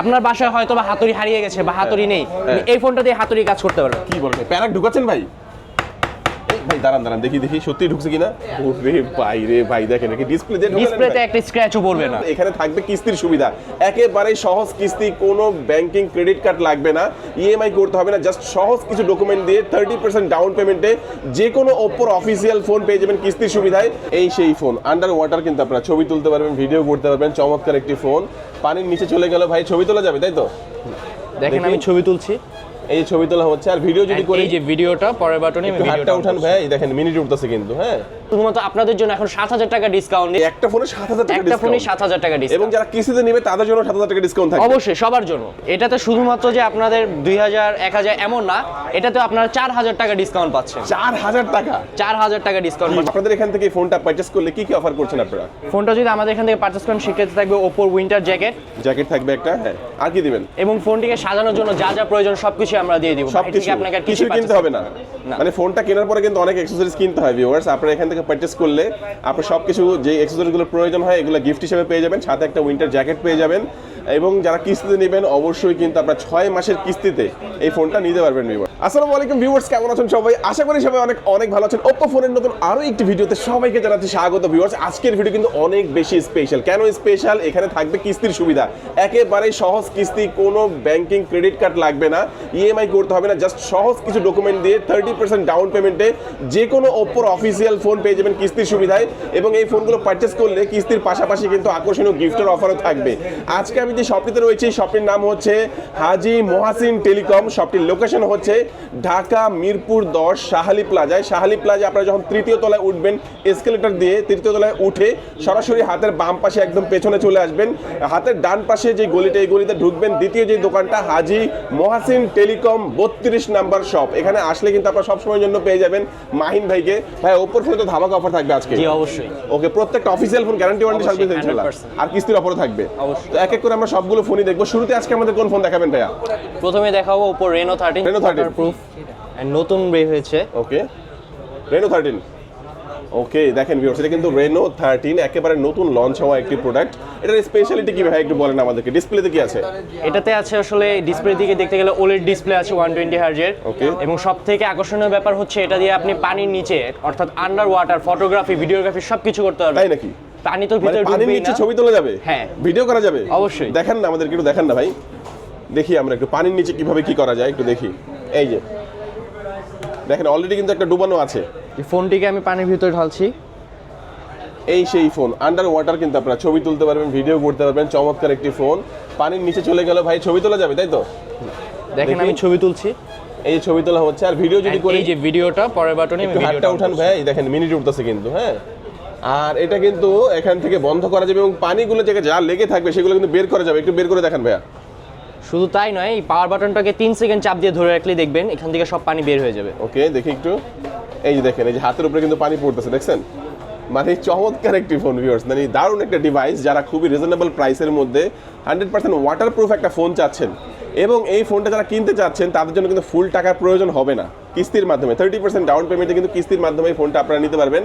আপনার বাসায় হয়তো বা হাতুড়ি হারিয়ে গেছে বা হাতুড়ি নেই। হ্যাঁ। এই ফোনটা দিয়ে হাতুড়ি কাজ করতে পারবে কি বলবে? প্যারাক ঢুকাচ্ছেন ভাই? ভাই দাঁড়ান দাঁড়ান দেখি দেখি সত্যি ঢুকছে কিনা? ওরে ভাই রে ভাই দেখেন কি ডিসপ্লে দিয়ে ঢুকালেন ডিসপ্লেতে একটা স্ক্র্যাচও পড়বে না। এখানে থাকবে কিস্তির সুবিধা। একেবারে সহজ কিস্তি কোনো ব্যাংকিং ক্রেডিট কার্ড লাগবে না। ইএমআই করতে হবে না জাস্ট সহজ কিছু ডকুমেন্ট দিয়ে থার্টি পার্সেন্ট ডাউন পেমেন্টে যে কোনো ওপ্পোর অফিসিয়াল ফোন পেয়ে যাবেন কিস্তির সুবিধায়। এই সেই ফোন আন্ডার ওয়াটার কিন্তু আপনারা ছবি তুলতে পারবেন ভিডিও করতে পারবেন চমৎকার একটি ফোন পানির নিচে চলে গেল ভাই ছবি তোলা যাবে তাই তো? দেখেন আমি ছবি তুলছি। এই ছবি তোলা হচ্ছে। আর ভিডিও যদি করি এই যে ভিডিওটা পরের বাটনে ভিডিওটা উঠান ভাই দেখেন মিনিট উঠতেছে কিন্তু হ্যাঁ? শুধুমাত্র আপনাদের জন্য এখন সাত হাজার টাকা ডিসকাউন্ট একটা ফোনে সাত হাজার টাকা একটা ফোনে সাত হাজার টাকা এবং যারা কিস্তিতে নেবে তাদের জন্য সাত হাজার টাকা ডিসকাউন্ট থাকবে। অবশ্যই সবার জন্য। এটাতে শুধুমাত্র যে আপনাদের দুই হাজার এক হাজার এমন না এটাতে আপনারা চার হাজার টাকা ডিসকাউন্ট পাচ্ছেন। চার হাজার টাকা? চার হাজার টাকা ডিসকাউন্ট আপনাদের এখান থেকে ফোনটা পারচেস করলে কি কি অফার করছেন আপনারা? ফোনটা যদি আমাদের এখান থেকে পারচেস করেন সেক্ষেত্রে থাকবে ওপোর উইন্টার জ্যাকেট জ্যাকেট থাকবে একটা হ্যাঁ। আর কি দিবেন? এবং ফোনটিকে সাজানোর জন্য যা যা প্রয়োজন সবকিছু আমরা দিয়ে দিব। সবকিছু। আপনাকে কিছু কিনতে হবে না। না। মানে ফোনটা কেনার পরে কিন্তু অনেক অ্যাক্সেসরিজ কিনতে হয় ভিউয়ার্স আপনারা এখান থেকে পারচেস করলে আপনার সব কিছু যে এক্সেসরিজগুলো প্রয়োজন হয়, এগুলো গিফট হিসেবে পেয়ে যাবেন। সাথে একটা উইন্টার জ্যাকেট পেয়ে যাবেন। এবং যারা কিস্তিতে নেবেন, অবশ্যই কিন্তু আপনার ছয় মাসের কিস্তিতে এই ফোনটা নিতে পারবেন ভিউয়ার আসসালামু আলাইকুম ভিউয়ার্স কেমন আছেন সবাই? আশা করি সবাই অনেক অনেক ভালো আছেন। ওপ্পো ফোনের নতুন আরও একটি ভিডিওতে সবাইকে জানাচ্ছি স্বাগত ভিউয়ার্স আজকের ভিডিও কিন্তু অনেক বেশি স্পেশাল কেন স্পেশাল এখানে থাকবে কিস্তির সুবিধা। একেবারে সহজ কিস্তি, কোনো ব্যাংকিং ক্রেডিট কার্ড লাগবে না। ইএমআই করতে হবে না জাস্ট সহজ কিছু ডকুমেন্ট দিয়ে থার্টি পার্সেন্ট ডাউন পেমেন্টে যে কোনো ওপ্পোর অফিসিয়াল ফোন পেয়ে যাবেন কিস্তির সুবিধায়। এবং এই ফোনগুলো পারচেস করলে কিস্তির পাশাপাশি কিন্তু আকর্ষণীয় গিফটের অফারও থাকবে। আজকে আমি যে শপটিতে রয়েছি শপটির নাম হচ্ছে হাজি মহাসিন টেলিকম। শপটির লোকেশন হচ্ছে ঢাকা মিরপুর দশ শাহালি প্লাজায়। শাহালি প্লাজা আপনারা যখন তৃতীয় তলায় উঠবেন এসকেলেটর দিয়ে তৃতীয় তলায় উঠে সরাসরি হাতের বাম পাশে একদম পেছনে চলে আসবেন। হাতের ডান পাশে যে গলিটা এই গলিতে ঢুকবেন। দ্বিতীয় যে দোকানটা হাজি মহাসিন টেলিকম বত্রিশ নাম্বার শপ এখানে আসলে কিন্তু আপনারা সবসময়ের জন্য পেয়ে যাবেন মাহিন ভাইকে। ভাই ওপর ফোনে তো ধামাকা অফার থাকবে আজকে। অবশ্যই। ওকে প্রত্যেকটা official phone guarantee warranty service ইনশাআল্লাহ আর কিস্তির অফারও থাকবে। অবশ্যই। এক এক করে আমরা সবগুলো ফোনই দেখব। শুরুতে আজকে আমাদের কোন ফোন দেখাবেন ভাইয়া? প্রথমে দেখাবো Oppo Reno thirteen Reno 13 proof নতুন বের হয়েছে। ওকে রেনো থার্টিন ওকে দেখেন ভিউয়ার্স এটা কিন্তু রেনো থার্টিন একেবারে নতুন লঞ্চ হওয়া একটি প্রোডাক্ট এটার স্পেশালিটি কি ভাই একটু বলেন আমাদেরকে। ডিসপ্লেতে কি আছে? এটাতে আছে আসলে ডিসপ্লে দিকে দেখতে গেলে ওলেড ডিসপ্লে আছে ওয়ান টোয়েন্টি হার্জের Okay. এবং সব থেকে আকর্ষণীয় ব্যাপার হচ্ছে এটা দিয়ে আপনি পানির নিচে অর্থাৎ আন্ডার ওয়াটার ফটোগ্রাফি ভিডিওগ্রাফি সবকিছু করতে তাই নাকি? পানি তো মানে ভিতরে পানির ঢুকবেই নিচে ছবি তোলা যাবে? হ্যাঁ। ভিডিও করা যাবে? অবশ্যই। দেখেন না আমাদেরকে একটু দেখেন না ভাই। দেখি আমরা একটু পানির নিচে কীভাবে কি করা যায় একটু দেখি। এই যে। দেখেন অলরেডি কিন্তু একটা ডুবানো আছে। এই ফোনটিকে আমি পানির ভিতরে ঢালছি। এই সেই ফোন। আন্ডার ওয়াটার কিন্তু আপনারা ছবি তুলতে পারবেন ভিডিও করতে পারবেন চমৎকার একটি ফোন। পানির নিচে চলে গেল ভাই ছবি তোলা যাবে তাই তো? দেখেন আমি ছবি তুলছি। এই যে ছবি তোলা হচ্ছে আর ভিডিও যদি করি এই যে ভিডিওটা পরের বাটনে আমি ভিডিওটা উঠান ভাই দেখেন মিনিট উঠতেছে কিন্তু হ্যাঁ? আর এটা কিন্তু এখান থেকে বন্ধ করা যাবে এবং পানিগুলো জায়গায় যা লেগে থাকবে সেগুলো কিন্তু বের করা যাবে। একটু বের করে দেখান ভাইয়া। শুধু তাই নয় এই পাওয়ার বাটনটাকে তিন সেকেন্ড চাপ দিয়ে ধরে রাখলে দেখবেন এখান থেকে সব পানি বের হয়ে যাবে। ওকে দেখি একটু। এই যে দেখেন এই যে হাতের উপরে কিন্তু পানি পড়তেছে দেখছেন? মানে চমৎকার একটি ফোন ভিউয়ার্স মানে দারুণ একটা ডিভাইস যারা খুবই রিজনেবল প্রাইসের মধ্যে হান্ড্রেড পার্সেন্ট ওয়াটারপ্রুফ একটা ফোন চাচ্ছেন। এবং এই ফোনটা যারা কিনতে চাচ্ছেন তাদের জন্য কিন্তু ফুল টাকার প্রয়োজন হবে না। কিস্তির মাধ্যমে থার্টি পার্সেন্ট ডাউন পেমেন্টে কিন্তু কিস্তির মাধ্যমে এই ফোনটা আপনারা নিতে পারবেন।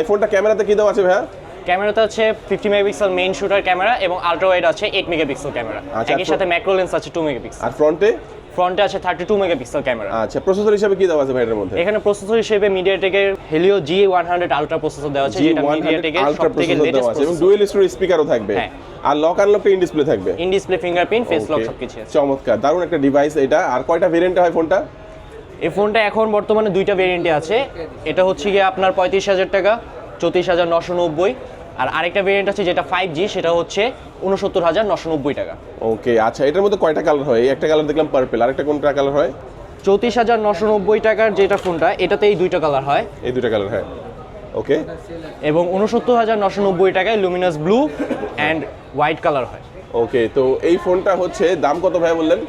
এই ফোনটা ক্যামেরাতে কী দেওয়া আছে ভাইয়া? ক্যামেরাতে হচ্ছে fifty megapixel main shooter camera এবং আল্ট্রা ওয়াইড আছে এইট মেগাপিক্সেল ক্যামেরা। আচ্ছা, একই সাথে ম্যাক্রো লেন্স আছে টু মেগাপিক্সেল আর ফ্রন্টে ফ্রন্টে আছে থার্টি টু মেগাপিক্সেল ক্যামেরা আচ্ছা প্রসেসর হিসেবে কি দেওয়া আছে ভাইটার মধ্যে? এখানে প্রসেসর হিসেবে মিডিয়াটেকের Helio G one hundred ultra processor দেওয়া আছে যেটা মিডিয়াটেকের সব থেকে আছে এবং ডুয়েল স্টোরেজ স্পিকারও থাকবে। হ্যাঁ। আর লক আনলকটা ইন ডিসপ্লে থাকবে। In display fingerprint face lock সবকিছু আছে। চমৎকার। দারুণ একটা ডিভাইস এটা। আর কয়টা ভেরিয়েন্টে হয় ফোনটা? এই ফোনটা এখন বর্তমানে দুইটা ভেরিয়েন্টে আছে। এটা হচ্ছে গিয়ে আপনার পঁয়ত্রিশ হাজার টাকা চৌত্রিশ হাজার নশো নব্বই। আর আরেকটা ভেরিয়েন্ট আছে যেটা ফাইভ জি সেটা হচ্ছে উনসত্তর হাজার নশো নব্বই টাকা। ওকে আচ্ছা এটার মধ্যে কয়টা কালার হয়? এই একটা কালার দেখলাম পার্পল আরেকটা কোনটা কালার হয়? চৌত্রিশ হাজার নশো নব্বই টাকার যেটা ফোনটা এটাতে এই দুইটা কালার হয়। এই দুইটা কালার হয়। ওকে। এবং উনসত্তর হাজার নশো নব্বই টাকায় luminous blue and white colour হয়। ওকে তো এই ফোনটা হচ্ছে দাম কত ভাই বললেন?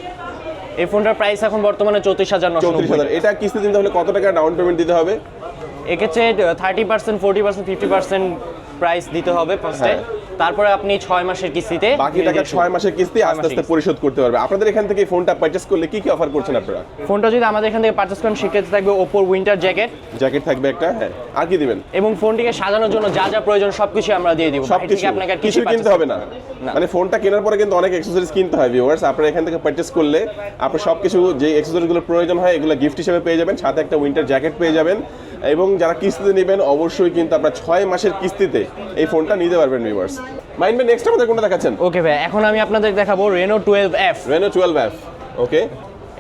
এই ফোনটার প্রাইস এখন বর্তমানে চৌত্রিশ হাজার নশো চৌত্রিশ নব্বই হাজার। এটা কিস্তি দিতে হলে কত টাকা ডাউন পেমেন্ট দিতে হবে? এক্ষেত্রে thirty percent forty percent fifty percent price দিতে হবে ফার্স্টে হ্যাঁ। তারপরে আপনি ছয় মাসের কিস্তিতে বাকি টাকা ছয় মাসের কিস্তি আস্তে আস্তে পরিশোধ করতে পারবে। আপনাদের এখান থেকে ফোনটা পারচেস করলে কি কি অফার করছেন আপনারা? ফোনটা যদি আমাদের এখান থেকে পারচেস করেন সেক্ষেত্রে থাকবে ওপোর উইন্টার জ্যাকেট জ্যাকেট থাকবে একটা হ্যাঁ। আর কি দিবেন? এবং ফোনটিকে সাজানোর জন্য যা যা প্রয়োজন সবকিছু আমরা দিয়ে দিব। সব বাইরে আপনাকে আর কিছু কিনতে হবে না। মানে ফোনটা কেনার পরে কিন্তু অনেক অ্যাক্সেসরিজ কিনতে হয় ভিউয়ার্স আপনারা এখান থেকে পারচেস করলে আপনি সবকিছু যে অ্যাক্সেসরিজগুলো প্রয়োজন হয় এগুলো গিফট হিসেবে পেয়ে যাবেন। সাথে একটা উইন্টার জ্যাকেট পেয়ে যাবেন। এবং যারা কিস্তিতে নেবেন অবশ্যই কিন্তু আপনার ছয় মাসের কিস্তিতে এই ফোনটা নিতে পারবেন ভিউয়ার্স মাইন্ড ভাই নেক্সট আমাদের কোনটা দেখাচ্ছেন? ওকে ভাই এখন আমি আপনাদের দেখাবো Reno twelve F Reno twelve F okay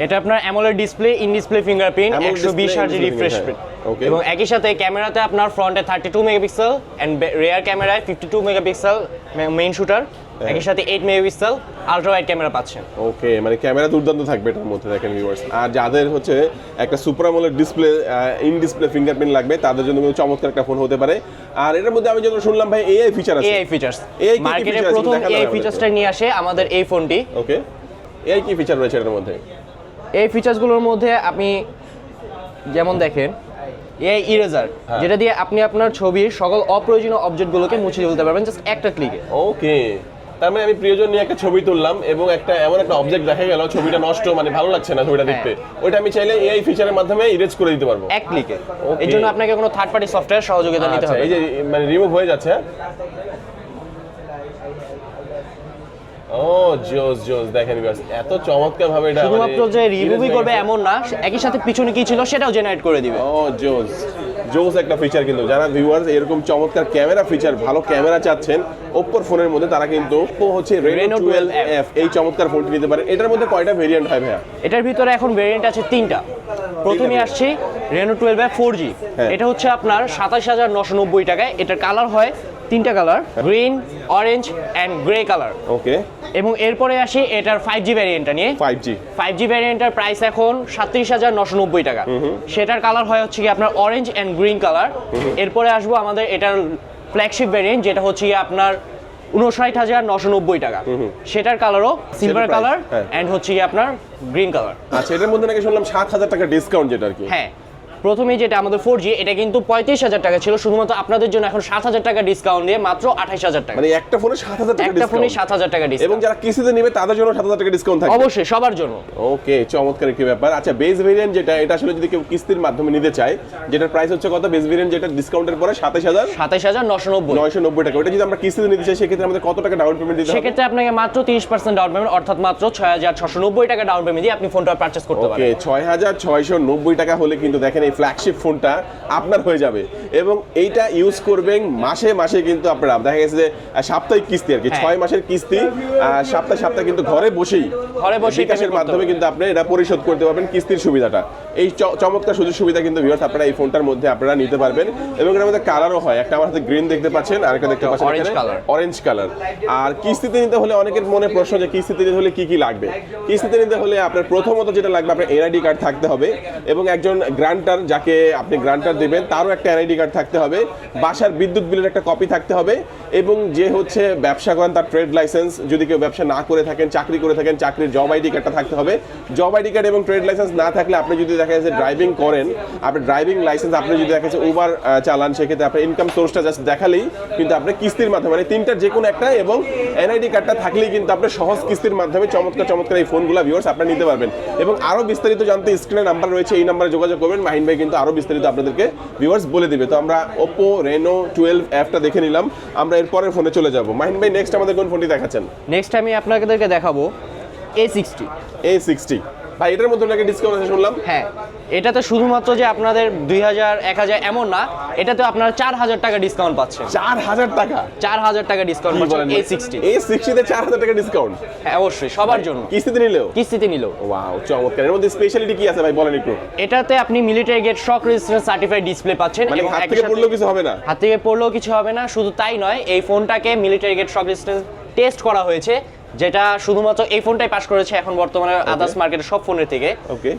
এটা আপনার AMOLED display in display fingerprint একশো বিশ হার্জ রিফ্রেশ এবং একই সাথে ক্যামেরাতে আপনার ফ্রন্টে thirty two megapixel and rear ক্যামেরায় fifty two megapixel main shooter. একই সাথে eight megapixel ultra wide camera পাচ্ছেন ওকে মানে ক্যামেরা দুর্দান্ত থাকবে এটার মধ্যে দেখেন ভিউয়ার্স আর যাদের হচ্ছে একটা super super AMOLED display in display fingerprint লাগবে তাদের জন্য কিন্তু চমৎকার একটা ফোন হতে পারে। আর এটার মধ্যে আমি যত শুনলাম ভাই এআই ফিচার আছে। এআই ফিচার্স কি মার্কেটে প্রথম এআই ফিচার্সটা নিয়ে আসে আমাদের এই ফোনটি ওকে এআই কি ফিচার রয়েছে এটার মধ্যে? এই ফিচার্সগুলোর মধ্যে আপনি যেমন দেখেন এআই ইরেজার হ্যাঁ। যেটা দিয়ে আপনি আপনার ছবির সকল অপ্রয়োজনীয় অবজেক্টগুলোকে মুছে ফেলতে পারবেন জাস্ট একটা ক্লিকে ওকে তার মানে আমি প্রিয়জন নিয়ে একটা ছবি তুললাম এবং একটা এমন একটা অবজেক্ট দেখা গেল ছবিটা নষ্ট মানে ভালো লাগছে না ছবিটা দেখতে। ওইটা আমি চাইলে এআই ফিচারের মাধ্যমে ইরেজ করে দিতে পারব। এক ক্লিকে. এর জন্য আপনাকে কোনো থার্ড পার্টি সফটওয়্যার সহযোগিতা নিতে আচ্ছা হবে এই যে মানে রিমুভ হয়ে যাচ্ছে। হ্যাঁ? ও জোস জোস দেখেন এত চমৎকার ভাবে এটা শুধুমাত্র যে রিমুভই করবে এমন না একই সাথে পিছনে কি ছিল সেটাও জেনারেট করে দিবে। ও জোস। জোস একটা ফিচার কিন্তু যারা ভিউয়ার্স এরকম চমৎকার ক্যামেরা ফিচার ভালো ক্যামেরা চাচ্ছেন ওপ্পোর ফোনের মধ্যে তারা কিন্তু হচ্ছে রেনো 12F টুয়েলভ এফ এই চমৎকার ফোনটি নিতে পারে এটার মধ্যে কয়টা ভেরিয়েন্ট হয় ভাইয়া? এটার ভিতরে এখন ভেরিয়েন্ট আছে তিনটা। প্রথমে আসছি রেনো টুয়েলভ ফোর জি। এটা হচ্ছে আপনার সাতাশ হাজার নশো নব্বই টাকায়। এটার কালার হয় তিনটা colour green orange and grey colour okay এবং এরপরে আসি এটার ফাইভ জি ভ্যারিয়েন্টটা নিয়ে। ফাইভ জি ফাইভ জি ভ্যারিয়েন্টের প্রাইস এখন সাতত্রিশ হাজার নশো নব্বই টাকা। সেটার কালার হয় হচ্ছে কি আপনার অরেঞ্জ অ্যান্ড গ্রিন কালার এরপরে আসব আমাদের এটার ফ্ল্যাগশিপ ভ্যারিয়েন্ট যেটা হচ্ছে কি আপনার উনষাট হাজার নশো নব্বই টাকা। সেটার কালারও সিলভার কালার। অ্যান্ড হচ্ছে কি আপনার গ্রিন কালার আচ্ছা এটার মধ্যে নাকি শুনলাম সাত হাজার টাকা ডিসকাউন্ট যেটা আর কি। হ্যাঁ। প্রথমে যেটা আমাদের ফোর জি এটা কিন্তু পঁয়ত্রিশ হাজার টাকা ছিল শুধুমাত্র আপনাদের জন্য এখন সাত হাজার টাকা ডিসকাউন্ট দিয়ে মাত্র আঠাইশ হাজার টাকা। মানে একটা ফোনে সাত হাজার টাকা একটা ফোনে সাত হাজার টাকা এবং যারা কিস্তিতে নেবে তাদের জন্য সাত হাজার টাকা ডিসকাউন্ট থাকবে। অবশ্যই সবার জন্য। ওকে চমৎকার একটি ব্যাপার। আচ্ছা বেস ভেরিয়েন্ট যেটা এটা আসলে যদি কেউ কিস্তির মাধ্যমে নিতে চায় যেটার প্রাইস হচ্ছে কত? বেস ভেরিয়েন্ট যেটা ডিসকাউন্টের পরে সাতাশ হাজার? সাতাশ হাজার নশো নব্বই। নয়শো নব্বই টাকা। ওটা যদি আমরা কিস্তিতে নিতে চাই সেক্ষেত্রে আমাদের কত টাকা ডাউন পেমেন্ট দিতে হবে? সেক্ষেত্রে আপনাকে মাত্র তিরিশ পার্সেন্ট ডাউন পেমেন্ট অর্থাৎ মাত্র ছয় হাজার ছশো নব্বই টাকা ডাউন পেমেন্ট দিয়ে আপনি ফোনটা পারচেস করতে পারেন। ছয় হাজার ছয়শো নব্বই টাকা হলে কিন্তু দেখেন এই ফ্ল্যাগশিপ ফোনটা আপনার হয়ে যাবে। এবং এইটা ইউজ করবেন মাসে মাসে কিন্তু আপনারা। দেখা গেছে যে সাপ্তাহিক কিস্তি আর কি হ্যাঁ। ছয় মাসের কিস্তি আহ, সপ্তাহে সপ্তাহে কিন্তু ঘরে বসেই ঘরে বসেই বিকাশের মাধ্যমে কিন্তু আপনি এটা পরিশোধ করতে পারবেন কিস্তির সুবিধাটা। এই চমৎকার সুযোগ সুবিধা কিন্তু ভিউয়ার্স আপনারা এই ফোনটার মধ্যে আপনারা নিতে পারবেন। এবং এর মধ্যে কালারও হয়। একটা আমার হাতে গ্রিন দেখতে পাচ্ছেন আর একটা দেখতে পাচ্ছেন Orange color। অরেঞ্জ কালার আর কিস্তিতে নিতে হলে অনেকের মনে প্রশ্ন যে কিস্তিতে নিতে হলে কি কি লাগবে? কিস্তিতে নিতে হলে আপনার প্রথমত যেটা লাগবে আপনার এনআইডি কার্ড থাকতে হবে এবং একজন গ্রান্টার যাকে আপনি গ্রান্টার দেবেন তারও একটা এনআইডি কার্ড থাকতে হবে। বাসার বিদ্যুৎ বিলের একটা কপি থাকতে হবে এবং যে হচ্ছে ব্যবসা করেন তার ট্রেড লাইসেন্স যদি কেউ ব্যবসা না করে থাকেন চাকরি করে থাকেন চাকরির জব আইডি কার্ডটা থাকতে হবে। জব আইডি কার্ড এবং ট্রেড লাইসেন্স না থাকলে আপনি যদি দেখা যাচ্ছে ড্রাইভিং করেন আপনি ড্রাইভিং লাইসেন্স আপনি যদি দেখা যাচ্ছে উবার চালান সেক্ষেত্রে আপনার ইনকাম সোর্সটা জাস্ট দেখালেই কিন্তু আপনি কিস্তির মাধ্যমে মানে তিনটার যে কোনো একটা এবং এনআইডি কার্ডটা থাকলেই কিন্তু আপনি সহজ কিস্তির মাধ্যমে চমৎকার চমৎকার এই ফোনগুলো ভিউয়ার্স আপনারা নিতে পারবেন। এবং আরও বিস্তারিত জানতে স্ক্রিনে নাম্বার রয়েছে এই নাম্বারে যোগাযোগ করবেন। মাহিন ভাই কিন্তু আরও বিস্তারিত আপনাদেরকে ভিউয়ার্স বলে দিবে। তো আমরা ওপো রেনো টুয়েলভ অ্যাপটা দেখে নিলাম। আমরা এরপরের ফোনে চলে যাব। মাহিন ভাই নেক্সট আমাদের কোন ফোনটি দেখাচ্ছেন? নেক্সট আমি আপনাদেরকে দেখাবো এ সিক্সটি এ সিক্সটি ভাই এটার মধ্যে নাকি ডিসকাউন্ট আছে শুনলাম? হ্যাঁ। এটাতে শুধুমাত্র যে আপনাদের দুই হাজার এক হাজার এমন না এটাতে আপনারা চার হাজার টাকা ডিসকাউন্ট পাচ্ছেন। চার হাজার টাকা? চার হাজার টাকা ডিসকাউন্ট পাচ্ছেন এ সিক্সটি এ সিক্সটিতে চার হাজার টাকা ডিসকাউন্ট হ্যাঁ অবশ্যই সবার জন্য। কিস্তিতে নিলেও? কিস্তিতে নিলেও। ওয়াও চমৎকার। এর মধ্যে স্পেশালিটি কি আছে ভাই বলেন একটু। এটাতে আপনি military grade shock resistance certified display পাচ্ছেন মানে এবং হাত থেকে পড়লেও কিছু হবে না? হাত থেকে পড়লেও কিছু হবে না শুধু তাই নয় এই ফোনটাকে military grade shock resistance test করা হয়েছে যেটা শুধুমাত্র এই ফোনটাই পাস করেছে এখন বর্তমানে আদার্স মার্কেটের সব ফোনের থেকে। ওকে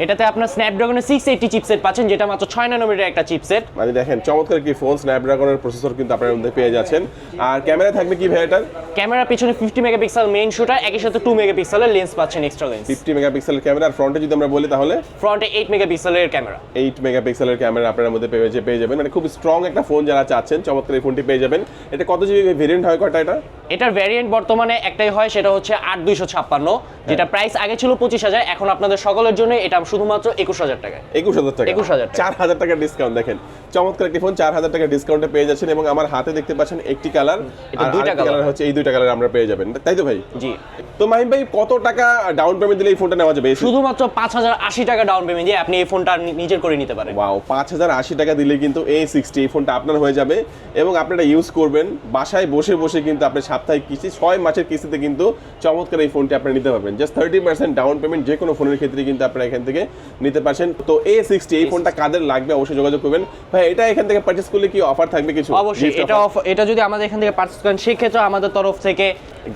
এটাতে আপনার স্ন্যাপড্রাগনের সিক্স এইটি চিপসেট পাচ্ছেন যেটা মাত্র ছয় নানোমিটার একটা চিপসেট মানে দেখেন চমৎকার কি ফোন স্ন্যাপড্রাগনের প্রসেসর কিন্তু আপনার মধ্যে পেয়ে যাচ্ছেন। আর ক্যামেরা থাকবে কি ভাই এটার? ক্যামেরা পিছনে ফিফটি মেগাপিক্সেল মেইন শুটার একই সাথে টু মেগাপিক্সেলের লেন্স পাচ্ছেন এক্সট্রা লেন্স ফিফটি মেগাপিক্সেলের ক্যামেরা আর ফ্রন্টে যদি আমরা বলি তাহলে? ফ্রন্টে এইট মেগাপিক্সেলের ক্যামেরা এইট মেগাপিক্সেলের ক্যামেরা আপনার মধ্যে পেয়ে যে- পেয়ে যাবেন। মানে খুব স্ট্রং একটা ফোন যারা চাচ্ছেন চমৎকার এই ফোনটি পেয়ে যাবেন। এটা কত জিবি ভেরিয়েন্ট হয় কয়টা এটা? এটার ভ্যারিয়েন্ট বর্তমানে একটাই হয় সেটা হচ্ছে আট দুইশো ছাপ্পান্ন যেটা প্রাইস আগে ছিল পঁচিশ হাজার এখন আপনাদের সকলের জন্য এটা শুধুমাত্র একুশ হাজার টাকায়। একুশ হাজার টাকা। 21,000 টাকা। চার হাজার টাকার ডিসকাউন্ট দেখেন। চমৎকার একটি ফোন চার হাজার টাকা ডিসকাউন্টে পেয়ে যাচ্ছেন এবং আমার হাতে দেখতে পাচ্ছেন একটি কালার আর দুইটা কালার হচ্ছে এই দুইটা কালার আমরা পেয়ে যাবেন। তাই তো ভাই? জি। তো মাহিম ভাই কত টাকা ডাউন পেমেন্ট দিলে এই ফোনটা নেওয়া যাবে? শুধুমাত্র পাঁচ হাজার আশি টাকা ডাউন পেমেন্ট দিয়ে আপনি এই ফোনটা নিজের করে নিতে পারেন। ওয়াও পাঁচ হাজার আশি টাকা দিলে কিন্তু এ সিক্সটি এই ফোনটা আপনার হয়ে যাবে এবং আপনারা ইউজ করবেন বাসায় বসে বসে কিন্তু আপনি সাপ্তাহিক কিস্তি ছয় মাসের কিস্তিতে কিন্তু চমৎকার এই ফোনটি আপনি নিতে পারবেন। Just thirty percent down payment যে কোনো ফোনের ক্ষেত্রে কিন্তু আপনারা এখান থেকে নিতে পারছেন। তো এ সিক্সটি এই ফোনটা কাদের লাগবে? অবশ্যই যোগাযোগ করবেন। ভাই এটা এখান থেকে পার্চেস করলে কি অফার থাকবে কিছু? অবশ্যই এটা এটা যদি আমাদের এখান থেকে পার্চেস করেন সেক্ষেত্রে আমাদের তরফ থেকে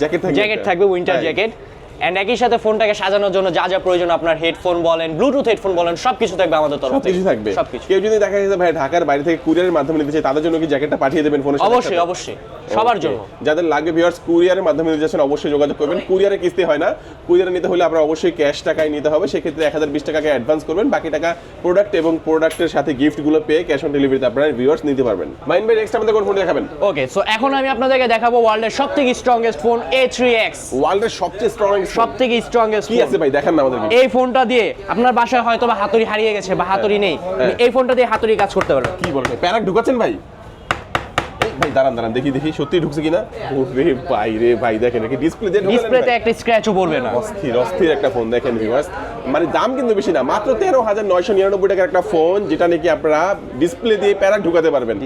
জ্যাকেট থাকবে জ্যাকেট থাকবে উইন্টার জ্যাকেট এন্ড একই সাথে ফোনটাকে সাজানোর জন্য যা যা প্রয়োজন আপনার হেডফোন বলেন ব্লুটুথ হেডফোন বলেন সবকিছু থাকবে আমাদের তরফ থেকে। সবকিছু থাকবে। সবকিছু। কেউ যদি দেখা গেছে ভাই ঢাকার বাইরে থেকে কুরিয়ারের মাধ্যমে নিতে চায় তাদের জন্য কি জ্যাকেটটা পাঠিয়ে দেবেন ফোনের সাথে? অবশ্যই অবশ্যই। সবার জন্য। যাদের লাগবে ভিউয়ার্স কুরিয়ারের মাধ্যমে নিতে যাচ্ছেন অবশ্যই যোগাযোগ করবেন। কুরিয়ারে কিস্তি হয় না। কুরিয়ারে নিতে হলে আপনার অবশ্যই ক্যাশ টাকায় নিতে হবে। সেক্ষেত্রে এক হাজার বিশ টাকাকে অ্যাডভান্স করবেন। বাকি টাকা প্রোডাক্ট এবং প্রোডাক্টের সাথে গিফটগুলো পেয়ে ক্যাশ অন ডেলিভারিতে আপনারা ভিউয়ার্স নিতে পারবেন। মাইন ভাই নেক্সট আমাদের কোন ফোন দেখাবেন? ওকে সো এখন আমি আপনাদেরকে দেখাবো ওয়ার্ল্ডের সব থেকে strongest phone A three X ওয়ার্ল্ডের সবচেয়ে স্ট্রং সব থেকে স্ট্রংগেস্ট কি আছে ভাই? দেখেন না আমাদের এই ফোনটা দিয়ে আপনার বাসায় হয়তো বা হাতুড়ি হারিয়ে গেছে বা হাতুড়ি নেই। এই ফোনটা দিয়ে হাতুড়ি কাজ করতে পারবেন। কি বলবেন প্যারাক ঢুকাচ্ছেন ভাই? ভাই দাঁড়ান দাঁড়ান দেখি দেখি সত্যি ঢুকছে কিনা? ওরে ভাই রে ভাই দেখেন কি ডিসপ্লেতে একটা স্ক্র্যাচও পড়বে না। অস্থির অস্থির একটা ফোন দেখেন ভিউয়ার্স মানে দাম কিন্তু বেশি না মাত্র তেরো হাজার নয়শো নিরানব্বই টাকার একটা ফোন যেটা নাকি আপনারা ডিসপ্লে দিয়ে প্যারাক ঢুকাতে পারবেন।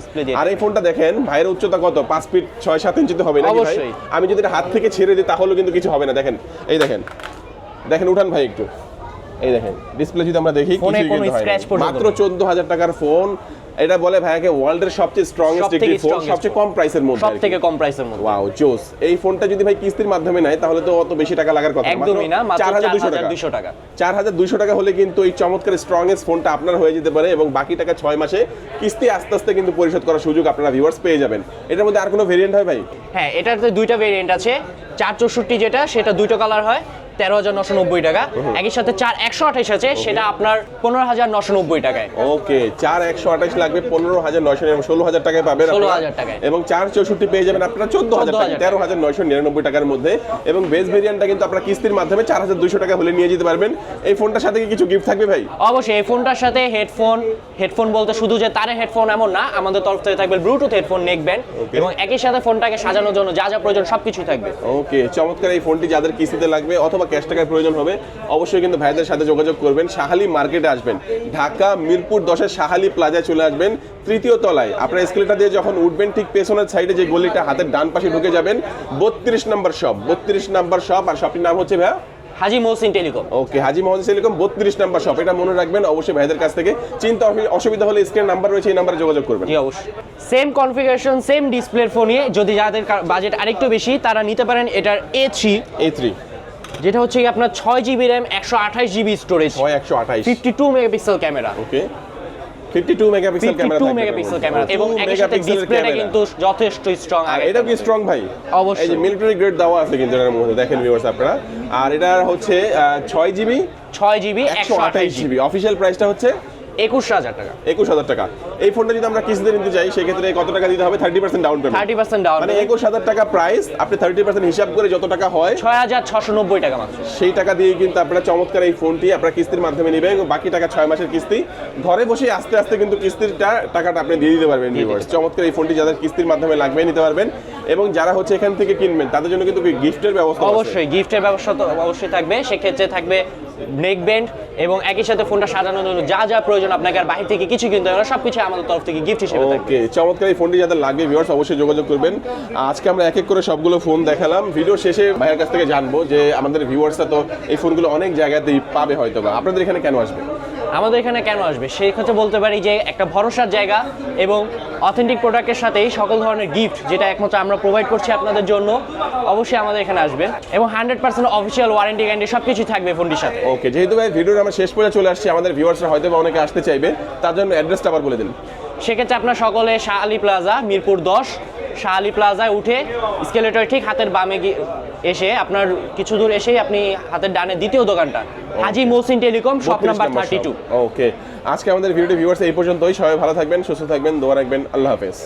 আর এই ফোনটা দেখেন ভাইয়ের উচ্চতা কত? পাঁচ ফিট ছয় সাত ইঞ্চিতে হবে নাকি ভাই? অবশ্যই। আমি যদি হাত থেকে ছেড়ে দিই তাহলেও কিন্তু কিছু হবে না দেখেন। এই দেখেন দেখেন উঠান ভাই একটু। এই দেখেন ডিসপ্লে যদি আমরা দেখি না। মাত্র চোদ্দ হাজার টাকার ফোন এটা বলে ভাইয়াকে ওয়ার্ল্ডের সবচেয়ে স্ট্রংগেস্ট সবথেকে একটি ফোন সবচেয়ে কম প্রাইসের মধ্যে সব থেকে কম প্রাইসের মধ্যে। ওয়াও জোস এই ফোনটা যদি ভাই কিস্তির মাধ্যমে নেয় তাহলে তো অত বেশি টাকা লাগার কথা। একদমই না মাত্র চার হাজার দুশো টাকা। 4200 টাকা। হলে কিন্তু এই চমৎকার স্ট্রংগেস্ট ফোনটা আপনার হয়ে যেতে পারে এবং বাকি টাকা ছয় মাসে কিস্তি আস্তে আস্তে কিন্তু পরিশোধ করার সুযোগ আপনারা ভিউয়ার্স পেয়ে যাবেন। এটার মধ্যে আর কোনো ভেরিয়েন্ট হয় ভাই? হ্যাঁ এটাতে দুইটা ভেরিয়েন্ট আছে চার চৌষট্টি যেটা সেটা দুইটা কালার হয়। তেরো হাজার নশো নব্বই টাকা। একই সাথে চার একশো আঠাশ আছে সেটা আপনার পনেরো হাজার নশো নব্বই টাকায়। ওকে চার একশো আঠাশ লাগবে পনেরো হাজার নয়শো ষোলো হাজার টাকায় পাবেন আপনারা। 16,000 টাকায়। এবং চার চৌষট্টি পেয়ে যাবেন আপনারা চোদ্দ হাজার টাকা তেরো হাজার নয়শো নিরানব্বই টাকার মধ্যে। এবং বেস ভেরিয়েন্টটা কিন্তু আপনারা কিস্তির মাধ্যমে চার হাজার দুশো টাকা হলে নিয়ে যেতে পারবেন। এই ফোনটার সাথে কি কিছু গিফট থাকবে ভাই? অবশ্যই এই ফোনটার সাথে হেডফোন হেডফোন বলতে শুধু যে তারের হেডফোন এমন না আমাদের তরফ থেকে থাকবে ব্লুটুথ হেডফোন নেক ব্যান্ড এবং একই সাথে ফোনটাকে সাজানোর জন্য যা যা প্রয়োজন সবকিছুই থাকবে। ওকে চমৎকার এই ফোনটি যাদের কিস্তিতে লাগবে অথবা ক্যাশ টাকার প্রয়োজন হবে অবশ্যই কিন্তু ভাইদের সাথে যোগাযোগ করবেন। শাহালি মার্কেটে আসবেন। ঢাকা মিরপুর দশের শাহালি প্লাজায় চলে আসবেন তৃতীয় তলায়। আপনার স্কেলেটার দিয়ে যখন উঠবেন ঠিক পেছনের সাইডে যে গলিটা হাতের ডান পাশে ঢুকে যাবেন বত্রিশ নম্বর শপ। বত্রিশ নাম্বার শপ আর শপটির নাম হচ্ছে ভাইয়া? হাজি মহসিন টেলিকম। ওকে হাজি মোহাম্মদ সেলিকম বত্রিশ নাম্বার শপ। এটা মনে রাখবেন অবশ্যই ভাইদের কাছ থেকে। চিন্তা অসু- অসুবিধা হলে স্ক্রিন নাম্বার রয়েছে এই নাম্বারে যোগাযোগ করবেন। জি অবশ্যই। সেম কনফিগারেশন সেম ডিসপ্লের ফোনে যদি যাদের বাজেট আরেকটু বেশি তারা নিতে পারেন এটার এ থ্রি এই থ্রি যেটা হচ্ছে আপনার ছয় জিবি র্যাম একশো আঠাশ জিবি স্টোরেজ ছয় একশো আঠাশ। Fifty two megapixel camera okay megapixel camera megapixel camera এবং একই সাথে ডিসপ্লেটা কিন্তু যথেষ্ট স্ট্রং আর এটা কি স্ট্রং ভাই? অবশ্যই। এই যে মিলিটারি গ্রেড দেওয়া আছে কিন্তু মধ্যে। দেখেন ভিউয়ার্স আপনারা। আর এটা হচ্ছে ছয় জিবি ছয় জিবি একশো একশো আঠাইশ আঠাশ জিবি অফিসিয়াল প্রাইসটা হচ্ছে একুশ হাজার টাকা। একুশ হাজার টাকা। এই ফোনটা যদি আমরা কিস্তিতে নিতে চাই সেক্ষেত্রে কত টাকা দিতে হবে? Thirty percent down payment thirty percent down মানে একুশ হাজার টাকা প্রাইস আপনি থার্টি পার্সেন্ট হিসাব করে যত টাকা হয় ছয় হাজার ছশো নব্বই টাকা মাত্র। সেই টাকা দিয়ে কিন্তু আপনারা চমৎকার এই ফোনটি আপনারা কিস্তির মাধ্যমে নেবেন এবং বাকি টাকা ছয় মাসের কিস্তি। ঘরে বসে আস্তে আস্তে কিন্তু কিস্তিরটা টাকাটা আপনি দিয়ে দিতে পারবেন। চমৎকার এই ফোনটি যাদের কিস্তির মাধ্যমে লাগবে নিতে পারবেন। এবং যারা হচ্ছে এখান থেকে কিনবেন তাদের জন্য কিন্তু গিফটের ব্যবস্থা অবশ্যই গিফটের ব্যবস্থা তো অবশ্যই থাকবে। সেক্ষেত্রে থাকবে নেক ব্যান্ড এবং একই সাথে ফোনটা সাজানোর জন্য যা যা প্রয়োজন আপনাকে আর বাহির থেকে কিছু কিনতে হবে না সবকিছু আমাদের তরফ থেকে গিফট হিসেবে থাকবে। ওকে চমৎকার এই ফোনটি যাদের লাগবে ভিউয়ার্স অবশ্যই যোগাযোগ করবেন। আজকে আমরা এক এক করে সবগুলো ফোন দেখালাম। ভিডিও শেষে ভাইয়ের কাছ থেকে জানব যে আমাদের ভিউয়ার্সরা তো এই ফোনগুলো অনেক জায়গাতেই পাবে হয়তো বা আপনাদের এখানে কেন আসবে? আমাদের এখানে কেন আসবে? সেই ক্ষেত্রে বলতে পারি যে একটা ভরসার জায়গা এবং অথেন্টিক প্রোডাক্টের সাথেই সকল ধরনের গিফট যেটা একমাত্র আমরা প্রোভাইড করছি আপনাদের জন্য অবশ্যই আমাদের এখানে আসবেন এবং hundred percent official warranty guarantee সব কিছুই থাকবে ফোনটির সাথে। ওকে যেহেতু ভাই ভিডিওর আমরা শেষ পর্যন্ত চলে আসছি আমাদের ভিউয়ার্সরা হয়তো বা অনেকে আসতে চাইবে তার জন্য অ্যাড্রেসটা আবার বলে দিন। সেক্ষেত্রে আপনার সকলে শাহ আলী প্লাজা মিরপুর দশ শাহ আলী প্লাজায় উঠে স্কেলেটর ঠিক হাতের বামে গিয়ে এসে আপনার কিছু দূর এসেই আপনি হাতের ডানে দ্বিতীয় দোকানটা। Haji Mosin telecom shop number thirty two okay আজকে আমাদের ভিডিওটি ভিউয়ার্স এই পর্যন্তই। সবাই ভালো থাকবেন সুস্থ থাকবেন দোয়া রাখবেন। আল্লাহ হাফেজ।